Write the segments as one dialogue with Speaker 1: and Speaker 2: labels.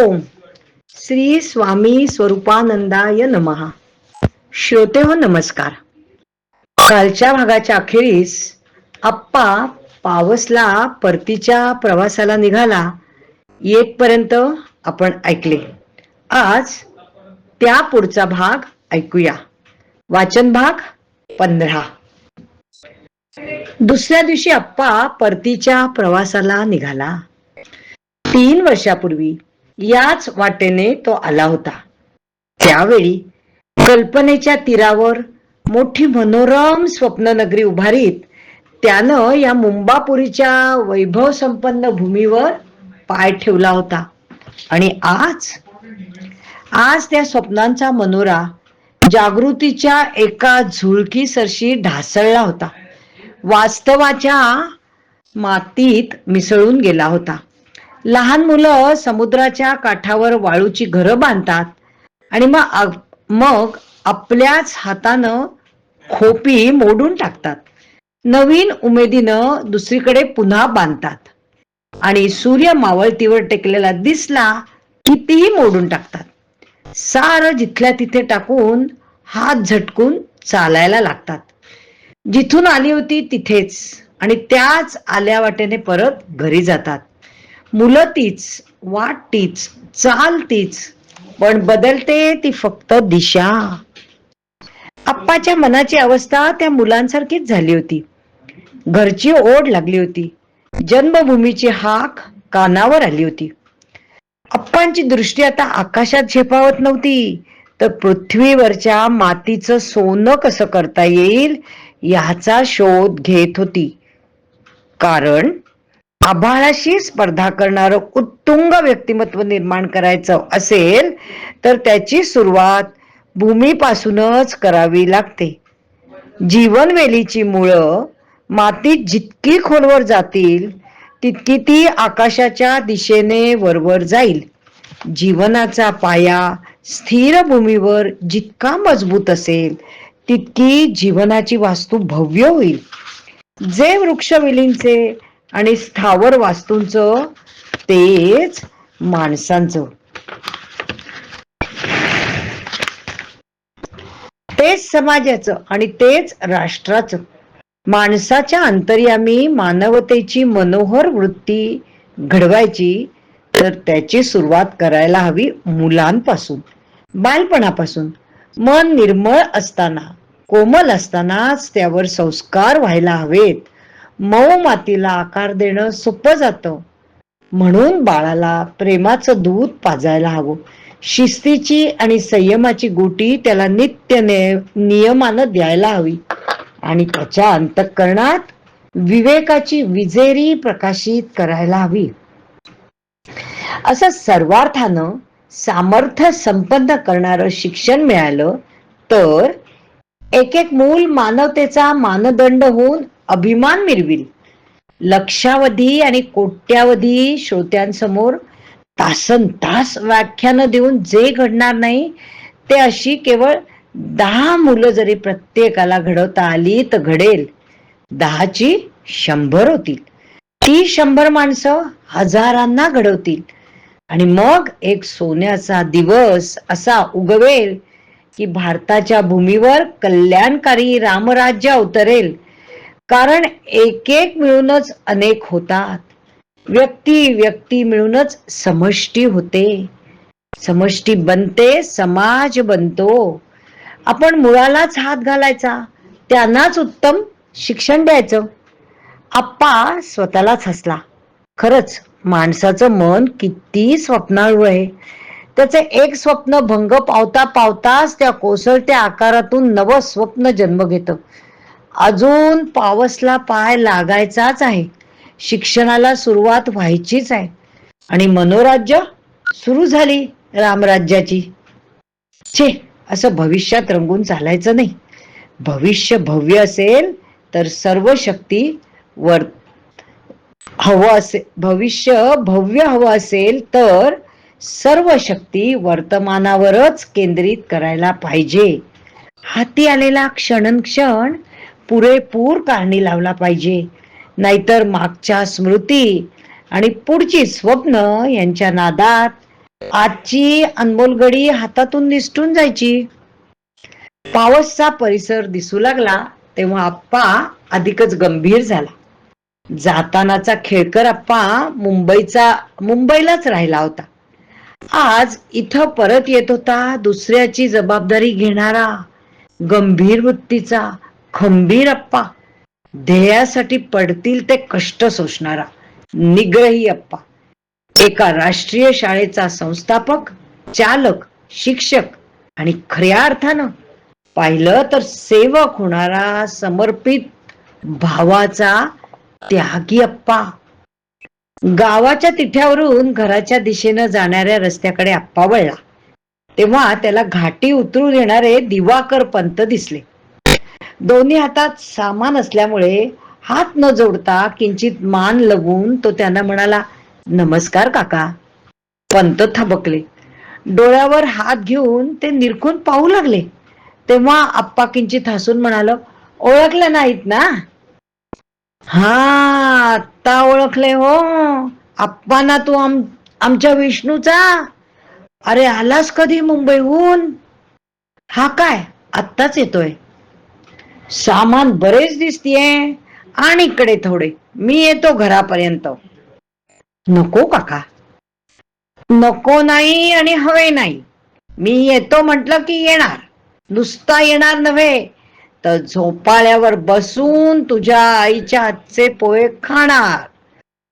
Speaker 1: ओम. श्री स्वामी स्वरूपानंदाय नमहा श्रोते हो नमस्कार. कालच्या भागाच्या अखेरीस आप्पा पावसला परतीच्या प्रवासाला निघाला येतपर्यंत आपण ऐकले. आज त्या पुढचा भाग ऐकूया. वाचन भाग पंधरा. दुसऱ्या दिवशी आप्पा परतीच्या प्रवासाला निघाला. तीन वर्षापूर्वी याच वाटेने तो आला होता. त्यावेळी कल्पनेच्या तीरावर मोठी मनोरम स्वप्ननगरी उभारीत त्यानं या मुंबापुरीच्या वैभव संपन्न भूमीवर पाय ठेवला होता. आणि आज आज त्या स्वप्नांचा मनोरा जागृतीच्या एका झुळकी सरशी ढासळला होता. वास्तवाच्या मातीत मिसळून गेला होता. लहान मुलं समुद्राच्या काठावर वाळूची घरं बांधतात आणि मग मग आपल्याच हातानं खोपी मोडून टाकतात. नवीन उमेदीनं दुसरीकडे पुन्हा बांधतात. आणि सूर्य मावळतीवर टेकलेला दिसला की तीही मोडून टाकतात. सार जिथल्या तिथे टाकून हात झटकून चालायला लागतात. जिथून आली होती तिथेच आणि त्याच आल्या वाटेने परत घरी जातात. मुलं तीच वाट तीच चाल तीच पण बदलते ती फक्त दिशा. आप्पाच्या मनाची अवस्था त्या मुलांसारखीच झाली होती. घरची ओढ लागली होती. जन्मभूमीची हाक कानावर आली होती. अप्पांची दृष्टी आता आकाशात झेपावत नव्हती. तर पृथ्वीवरच्या मातीचं सोनं कसं करता येईल याचा शोध घेत होती. कारण आभाळाशी स्पर्धा करणारं उत्तुंग व्यक्तिमत्व निर्माण करायचं असेल तर त्याची सुरुवात भूमीपासूनच करावी लागते. जीवनवेलीची मुळं मातीत जितकी खोलवर जातील तितकी ती आकाशाच्या दिशेने वरवर जाईल. जीवनाचा पाया स्थिर भूमीवर जितका मजबूत असेल तितकी जीवनाची वास्तू भव्य होईल. जे वृक्षवेलींचे आणि स्थावर वास्तूंचं तेच माणसांचं. तेच समाजाचं आणि तेच राष्ट्राचं. माणसाच्या अंतर्यामी मानवतेची मनोहर वृत्ती घडवायची तर त्याची सुरुवात करायला हवी मुलांपासून बालपणापासून. मन निर्मळ असताना कोमल असतानाच त्यावर संस्कार व्हायला हवेत. मऊ मातीला आकार देणं सोपं जातं. म्हणून बाळाला प्रेमाचं दूध पाजायला हवं. शिस्तीची आणि संयमाची गोटी त्याला नित्य नियमानं द्यायला हवी. आणि त्याच्या अंतःकरणात विवेकाची विजेरी प्रकाशित करायला हवी. असं सर्वार्थानं सामर्थ्य संपन्न करणारं शिक्षण मिळालं तर एक एक मूल मानवतेचा मानदंड होऊन अभिमान मिरविल लक्षावधी आणि कोट्यावधी श्रोत्यांसमोर तासन तास व्याख्यानं देऊन जे घडणार नाही ते अशी केवळ दहा मुलं जरी प्रत्येकाला घडवता आली तर घडेल. दहाची शंभर होतील. ती शंभर माणसं हजारांना घडवतील. आणि मग एक सोन्याचा दिवस असा उगवेल की भारताच्या भूमीवर कल्याणकारी रामराज्य अवतरेल. कारण एक एक मिळूनच अनेक होतात. व्यक्ती व्यक्ती मिळूनच समष्टी होते. समष्टी बनते समाज बनतो. आपण मुळालाच हात घालायचा. त्यांनाच उत्तम शिक्षण द्यायचं. आप्पा स्वतःलाच हसला. खरंच माणसाचं मन किती स्वप्नाळू आहे. त्याचे एक स्वप्न भंग पावता पावताच त्या कोसळत्या आकारातून नव स्वप्न जन्म घेतं. अजून पावसला पाय लागायचाच आहे. शिक्षणाला सुरुवात व्हायचीच आहे. आणि मनोराज्य सुरू झाली रामराज्याची. छे असं भविष्यात रंगून चालायचं नाही. भविष्य भव्य असेल तर सर्व शक्ती वर हवं असे भविष्य भव्य हवं असेल तर सर्व शक्ती वर्तमानावरच केंद्रित करायला पाहिजे. हाती आलेला क्षणनक्षण पुरेपूर काढणी लावला पाहिजे. नाहीतर मागच्या स्मृती आणि पुढची स्वप्न यांच्या नादात आजची अनमोल गडी हातातून निसटून जायची. पावसचा परिसर दिसू लागला तेव्हा आप्पा अधिकच गंभीर झाला. जातानाचा खेळकर आप्पा मुंबईचा मुंबईलाच राहिला होता. आज इथं परत येत होता दुसऱ्याची जबाबदारी घेणारा गंभीर वृत्तीचा खंबीर अप्पा ध्येयासाठी पडतील ते कष्ट सोसणारा. निग्रही अप्पा. एका राष्ट्रीय शाळेचा संस्थापक चालक शिक्षक आणि खऱ्या अर्थानं पाहिलं तर सेवक होणारा समर्पित भावाचा त्यागी अप्पा. गावाच्या तिठ्यावरून घराच्या दिशेनं जाणाऱ्या रस्त्याकडे अप्पा वळला. तेव्हा त्याला घाटी उतरू देणारे दिवाकर पंत दिसले. दोन्ही हातात सामान असल्यामुळे हात न जोडता किंचित मान लगून तो त्यांना म्हणाला नमस्कार काका. पंत थबकले. डोळ्यावर हात घेऊन ते निरखून पाहू लागले. तेव्हा आप्पा किंचित हसून म्हणाल ओळखलं नाहीत ना? हा आत्ता ओळखले हो. आप्पाना तू आम आमच्या विष्णूचा? अरे आलास कधी मुंबईहून? हा काय आत्ताच येतोय. सामान बरेच दिसतीये. आणि इकडे थोडे. मी येतो घरापर्यंत. नको काका. नको नाही आणि हवे नाही. मी येतो म्हटलं की येणार. नुसता येणार नव्हे. तर झोपाळ्यावर बसून तुझ्या आईच्या हातचे पोहे खाणार.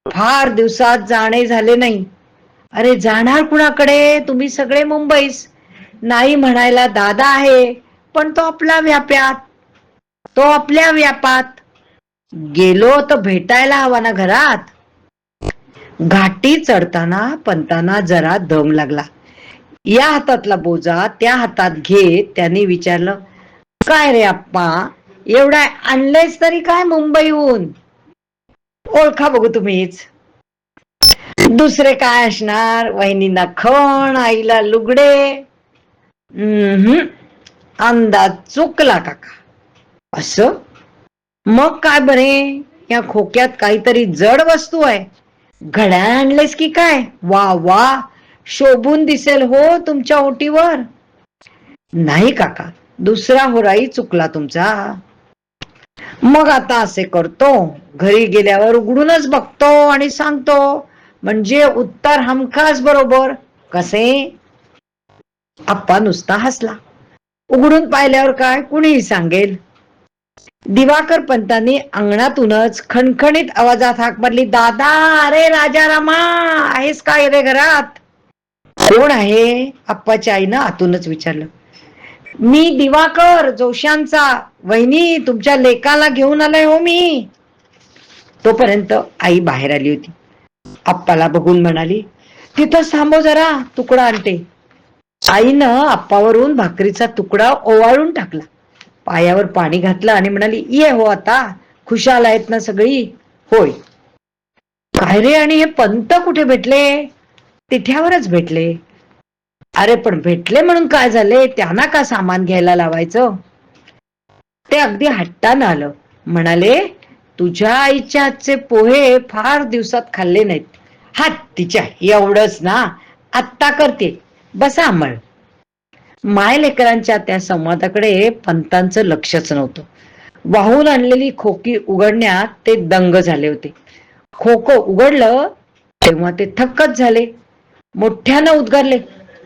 Speaker 1: फार दिवसात जाणे झाले नाही. अरे जाणार कुणाकडे? तुम्ही सगळे मुंबईस. नाही म्हणायला दादा आहे पण तो आपला व्याप्यात. तो आपल्या व्यापात. गेलो तर भेटायला हवा ना घरात. घाटी चढताना पंताना जरा दम लागला. या हातातला बोजा त्या हातात घेत त्यांनी विचारलं काय रे आप्पा एवढा आणलेच तरी काय मुंबईहून? ओळखा बघू तुम्हीच. दुसरे काय असणार? वहिनींना खण आईला लुगडे. हम्म अंदाज चुकला काका. असं? मग काय बरे? या खोक्यात काहीतरी जड वस्तू आहे. घड्याळ आणलेस की काय? वा वा. शोभून दिसेल हो तुमच्या ओटीवर. नाही काका दुसरा होराई चुकला तुमचा. मग आता असे करतो. घरी गेल्यावर उघडूनच बघतो आणि सांगतो म्हणजे उत्तर हमखास बरोबर. कसे? आप्पा नुसता हसला. उघडून पाहिल्यावर काय? कुणीही सांगेल. दिवाकर पंतांनी अंगणातूनच खणखणीत आवाजात हाक मारली दादा अरे राजा रामा आहेस काय रे घरात? कोण आहे? आप्पाच्या आईनं आतूनच विचारलं. मी दिवाकर जोशांचा वहिनी तुमच्या लेकाला घेऊन आलोय हो मी. तोपर्यंत आई बाहेर आली होती. आप्पाला बघून म्हणाली तिथं थांबव जरा तुकडा आणते. आईनं आप्पावरून भाकरीचा तुकडा ओवाळून टाकला. पायावर पाणी घातलं आणि म्हणाली ये हो आता खुशाल आहेत ना सगळी? होय. काय रे आणि हे पंत कुठे भेटले? तिथ्यावरच भेटले. अरे पण भेटले म्हणून काय झाले? त्यांना का सामान घ्यायला लावायचं? ते अगदी हट्टानं आलं. म्हणाले तुझ्या आईच्या हातचे पोहे फार दिवसात खाल्ले नाहीत. हात तिच्या एवढंच ना? आत्ता करते. बसा मळ माय लेकरांच्या त्या संवादाकडे पंतांचं लक्षच नव्हतं. वाहून आणलेली खोकी उघडण्यात ते दंग झाले होते. खोको उघडलं तेव्हा ते थक्कच झाले. मोठ्यानं उद्गारले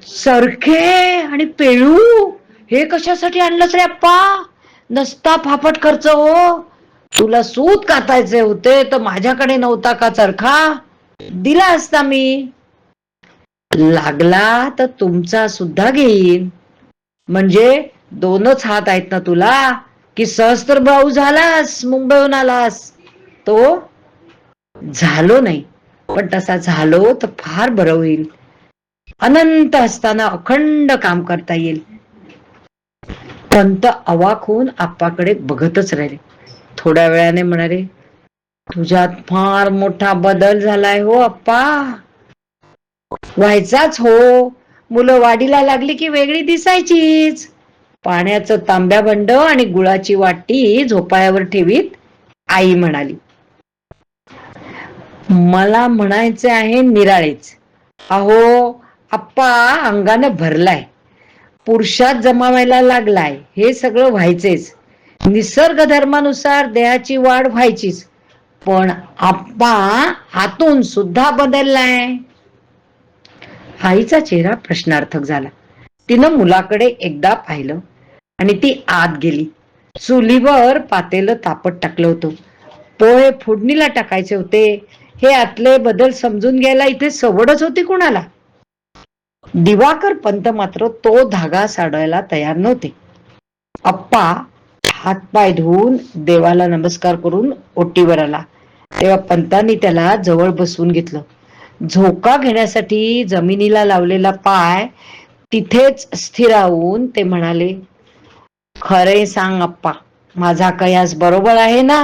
Speaker 1: सरखे आणि पेळू हे कशासाठी आणलंच रे अप्पा नसता फाफट खर्च हो. तुला सूत कातायचे होते तर माझ्याकडे नव्हता का चरखा? दिला असता मी. लागला तर तुमचा सुद्धा घेईन. म्हणजे दोनच हात आहेत ना तुला? की सहस्त्र भाऊ झालास मुंबईहून आलास. तो झालो नाही पण तसा झालो तर फार बरं होईल. अनंत असताना अखंड काम करता येईल. पंत अवाक होऊन आप्पाकडे बघतच राहिले. थोड्या वेळाने म्हणाले तुझ्यात फार मोठा बदल झालाय हो अप्पा व्हायचाच हो मुलं वाडीला लागली की वेगळी दिसायचीच. पाण्याचं तांब्या बंड आणि गुळाची वाटी झोपाळ्यावर ठेवीत आई म्हणाली मला म्हणायचे आहे निराळेच. अहो आप्पा अंगानं भरलाय. पुरुषात जमावायला लागलाय. हे सगळं व्हायचेच. निसर्ग धर्मानुसार देहाची वाढ व्हायचीच. पण आप्पा आतून सुद्धा बदललाय. आईचा चेहरा प्रश्नार्थक झाला. तिनं मुलाकडे एकदा पाहिलं आणि ती आत गेली. चुलीवर पातेलं तापत टाकलं होतं. पोहे फोडणीला टाकायचे होते. हे आतले बदल समजून घ्यायला इथे सवडच होती कुणाला? दिवाकर पंत मात्र तो धागा साडायला तयार नव्हते. अप्पा हातपाय धुवून देवाला नमस्कार करून ओटीवर आला. तेव्हा पंतांनी त्याला जवळ बसवून घेतलं. झोका घेण्यासाठी जमिनीला लावलेला पाय तिथेच स्थिरावून ते म्हणाले खरे सांग अप्पा माझा कयास बरोबर आहे ना?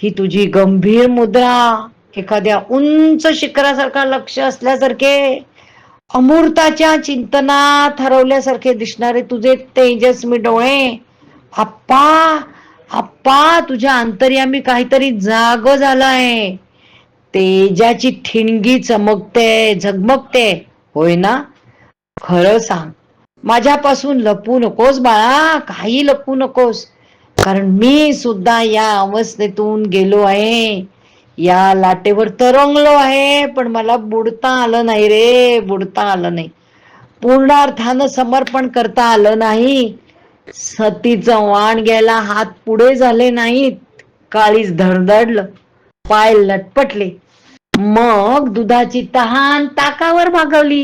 Speaker 1: ही तुझी गंभीर मुद्रा एखाद्या उंच शिखरासारखा लक्ष असल्यासारखे अमूर्ताच्या चिंतनात हरवल्यासारखे दिसणारे तुझे तेजस्वी डोळे आप्पा आप्पा तुझ्या अंतर्यामी काहीतरी जाग झालाय तेजाची ठिणगी चमकते झगमगते. होय ना? खरं सांग. माझ्यापासून लपू नकोस बाळा काही लपू नकोस. कारण मी सुद्धा या अवस्थेतून गेलो आहे. या लाटेवर तरंगलो आहे पण मला बुडता आलं नाही रे बुडता आलं नाही. पूर्णार्थानं समर्पण करता आलं नाही. सतीचं वाण घ्यायला हात पुढे झाले नाहीत. काळीच धडधडलं. पाय लटपटले. मग दुधाची तहान ताकावर मागवली.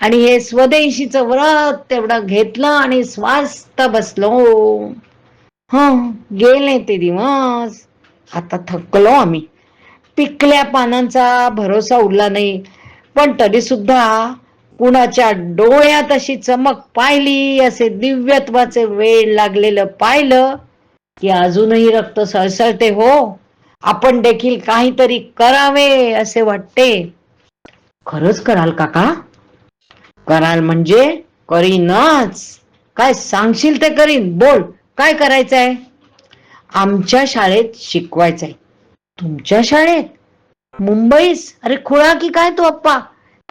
Speaker 1: आणि हे स्वदेशीचं व्रत तेवढं घेतलं आणि स्वास्थ बसलो. ह गेले ते दिवस. आता थकलो आम्ही. पिकल्या पानांचा भरोसा उरला नाही. पण तरी सुद्धा कुणाच्या डोळ्यात अशी चमक पाहिली असे दिव्यत्वाचे वेळ लागलेलं पाहिलं की अजूनही रक्त सळसळते हो. आपण देखील काहीतरी करावे असे वाटते. खरंच कराल काका? कराल म्हणजे करीनच. काय सांगशील ते करीन? बोल काय करायचंय? आमच्या शाळेत शिकवायचंय. तुमच्या शाळेत? मुंबईस? अरे खुळा की काय तो अप्पा?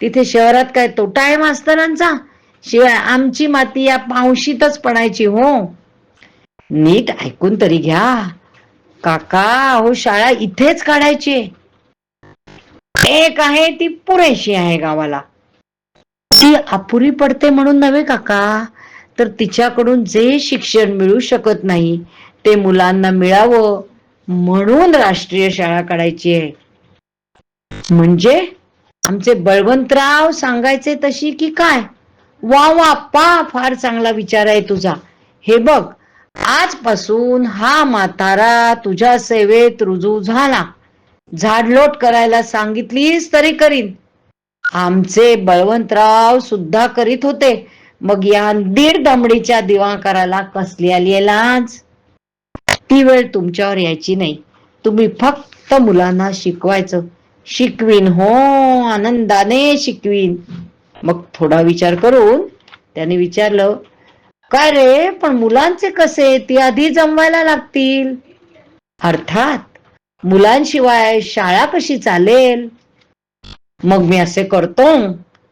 Speaker 1: तिथे शहरात काय तोटा आहे मास्तरांचा? शिवाय आमची माती या पावशीतच पडायची हो. नीट ऐकून तरी घ्या. काका हो शाळा इथेच काढायची एक आहे ती पुरेशी आहे गावाला. ती अपुरी पडते म्हणून नव्हे काका. तर तिच्याकडून जे शिक्षण मिळू शकत नाही ते मुलांना मिळावं म्हणून राष्ट्रीय शाळा काढायची आहे. म्हणजे आमचे बळवंतराव सांगायचे तशी की काय? वा वा पा फार चांगला विचार आहे तुझा. हे बघ आजपासून हा म्हातारा तुझ्या सेवेत रुजू झाला. झाडलोट करायला सांगितलीस तरी करीन. आमचे बळवंतराव सुद्धा करीत होते. मग या दीड दमडीच्या दिवाकराला कसली आली आहे लाज? ती वेळ तुमच्यावर यायची नाही. तुम्ही फक्त मुलांना शिकवायचं. शिकवीन हो आनंदाने शिकवीन. मग थोडा विचार करून त्याने विचारलं काय रे? पण मुलांचे कसे? ती आधी जमवायला लागतील. अर्थात मुलांशिवाय शाळा कशी चालेल? मग मी असे करतो.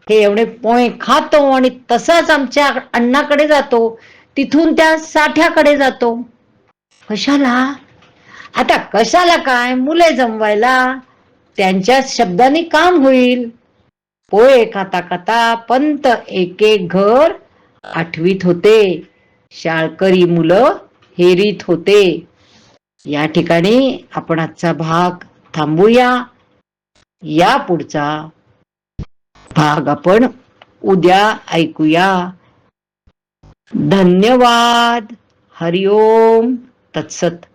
Speaker 1: हे एवढे पोहे खातो आणि तसाच आमच्या अण्णाकडे जातो. तिथून त्या साठ्याकडे जातो. कशाला? आता कशाला काय? मुले जमवायला. त्यांच्या शब्दाने काम होईल. पोहे खाता खाता पंत एक एक घर आठवीत होते. शाळकरी मुलं हेरीत होते. या ठिकाणी आपण आजचा भाग थांबूया. या पुढचा भाग आपण उद्या ऐकूया. धन्यवाद. हरिओम. तत्सत.